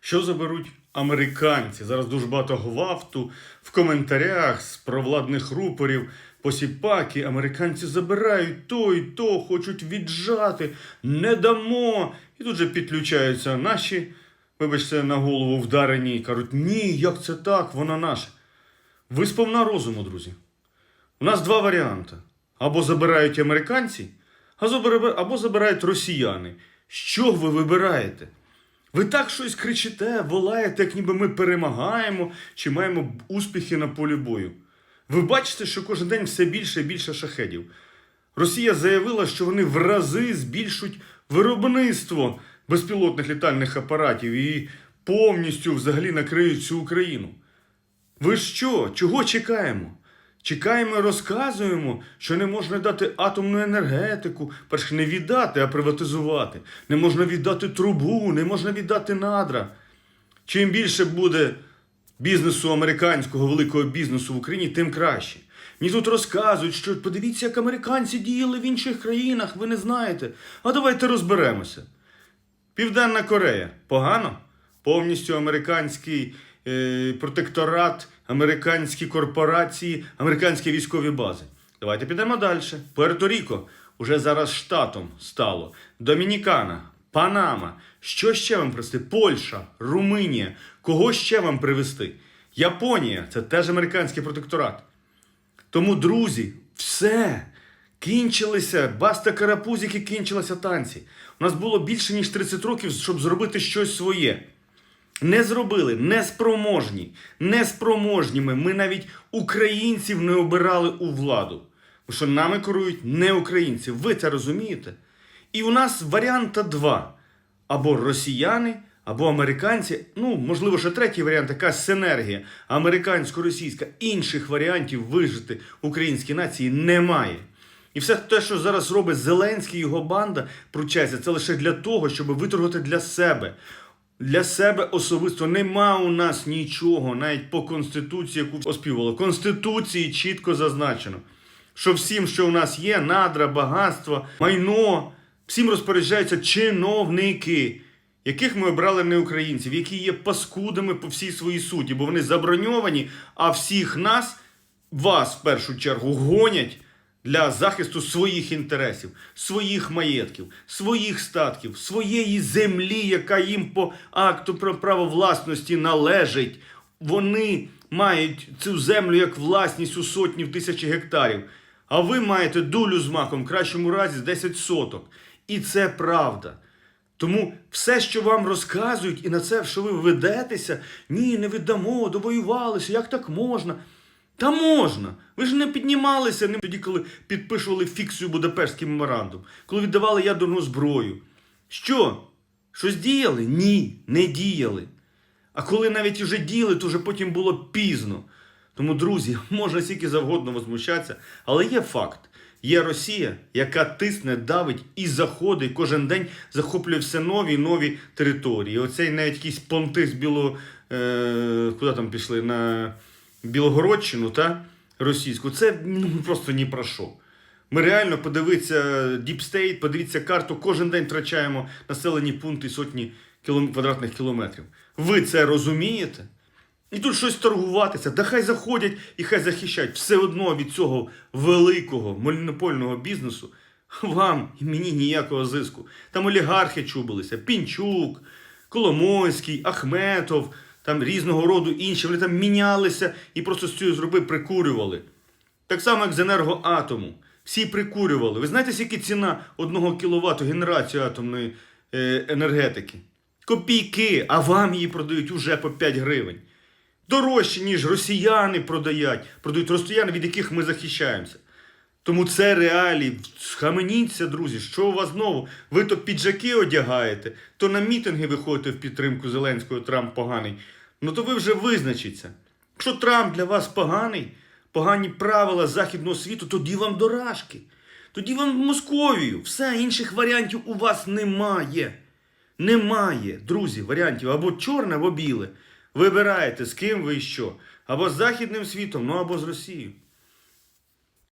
Що заберуть американці? Зараз дуже багато гвалту в коментарях з провладних рупорів. Посіпаки, американці забирають то і то, хочуть віджати, не дамо. І тут же підключаються наші, вибачте, на голову вдарені і кажуть, ні, як це так, вона наша. Ви сповна розуму, друзі. У нас два варіанти: або забирають американці, або забирають росіяни. Що ви вибираєте? Ви так щось кричите, волаєте, як ніби ми перемагаємо чи маємо успіхи на полі бою. Ви бачите, що кожен день все більше і більше шахедів. Росія заявила, що вони в рази збільшують виробництво безпілотних літальних апаратів і повністю взагалі накриють всю Україну. Ви що? Чого чекаємо? Чекаємо і розказуємо, що не можна дати атомну енергетику, перш не віддати, а приватизувати. Не можна віддати трубу, не можна віддати надра. Чим більше буде бізнесу американського великого бізнесу в Україні, тим краще. Мені тут розказують, що подивіться, як американці діяли в інших країнах, ви не знаєте. А давайте розберемося. Південна Корея погано? Повністю американський е, протекторат, американські корпорації, американські військові бази. Давайте підемо далі. Пуерто-Ріко уже зараз штатом стало. Домінікана, Панама. Що ще вам привезти? Польща, Румунія. Кого ще вам привезти? Японія це теж американський протекторат. Тому, друзі, все. Кінчилися, баста карапузики, кінчилися танці. У нас було більше ніж 30 років, щоб зробити щось своє. Не зробили, не спроможні, не спроможніми. Ми навіть українців не обирали у владу. Бо що нами керують не українці. Ви це розумієте? І у нас варіанта два: або росіяни, або американці. Ну, можливо, ще третій варіант, якась синергія американсько-російська. Інших варіантів вижити українській нації немає. І все те, що зараз робить Зеленський і його банда, пручається, це лише для того, щоб виторгувати для себе. Для себе особисто нема у нас нічого, навіть по конституції, яку оспівували. Конституції чітко зазначено, що всім, що у нас є, надра, багатство, майно, всім розпоряджаються чиновники, яких ми обрали не українців, які є паскудами по всій своїй суті, бо вони заброньовані, а всіх нас, вас в першу чергу, гонять для захисту своїх інтересів, своїх маєтків, своїх статків, своєї землі, яка їм по акту про право власності належить. Вони мають цю землю як власність у сотні в тисячі гектарів. А ви маєте долю з маком, в кращому разі 10 соток. І це правда. Тому все, що вам розказують, і на це, що ви ведетеся, ні, не віддамо, довоювалися, як так можна? Та можна. Ви ж не піднімалися не тоді, коли підписували фіксію Будапештський меморандум, коли віддавали ядерну зброю. Що? Щось діяли? Ні, не діяли. А коли навіть вже діяли, то вже потім було пізно. Тому, друзі, можна скільки завгодно возмущатися, але є факт. Є Росія, яка тисне, давить і заходить кожен день захоплює все нові і нові території. Оцей навіть якийсь понти з біло. Е, куди там пішли? На Білогородщину та російську. Це ну, просто ні про що. Ми реально подивіться State, подивіться карту, кожен день втрачаємо населені пункти сотні квадратних кілометрів. Ви це розумієте? І тут щось торгуватися, та хай заходять і хай захищають. Все одно від цього великого монопольного бізнесу вам і мені ніякого зиску. Там олігархи чубилися, Пінчук, Коломойський, Ахметов, там різного роду інші. Вони там мінялися і просто з цієї зроби прикурювали. Так само, як з енергоатому. Всі прикурювали. Ви знаєте, скільки ціна 1 кВт генерації атомної е, енергетики? Копійки, а вам її продають уже по 5 гривень. Дорожче, ніж росіяни продають, продають росіяни, від яких ми захищаємося. Тому це реалії. Схаменіться, друзі, що у вас знову? Ви то піджаки одягаєте, то на мітинги виходите в підтримку Зеленського, Трамп поганий. Ну то ви вже визначіться. Якщо Трамп для вас поганий, погані правила західного світу, тоді вам доражки. Тоді вам в Московію. Все, інших варіантів у вас немає. Немає, друзі, варіантів або чорне, або біле. Вибираєте, з ким ви і що. Або з Західним світом, ну або з Росією.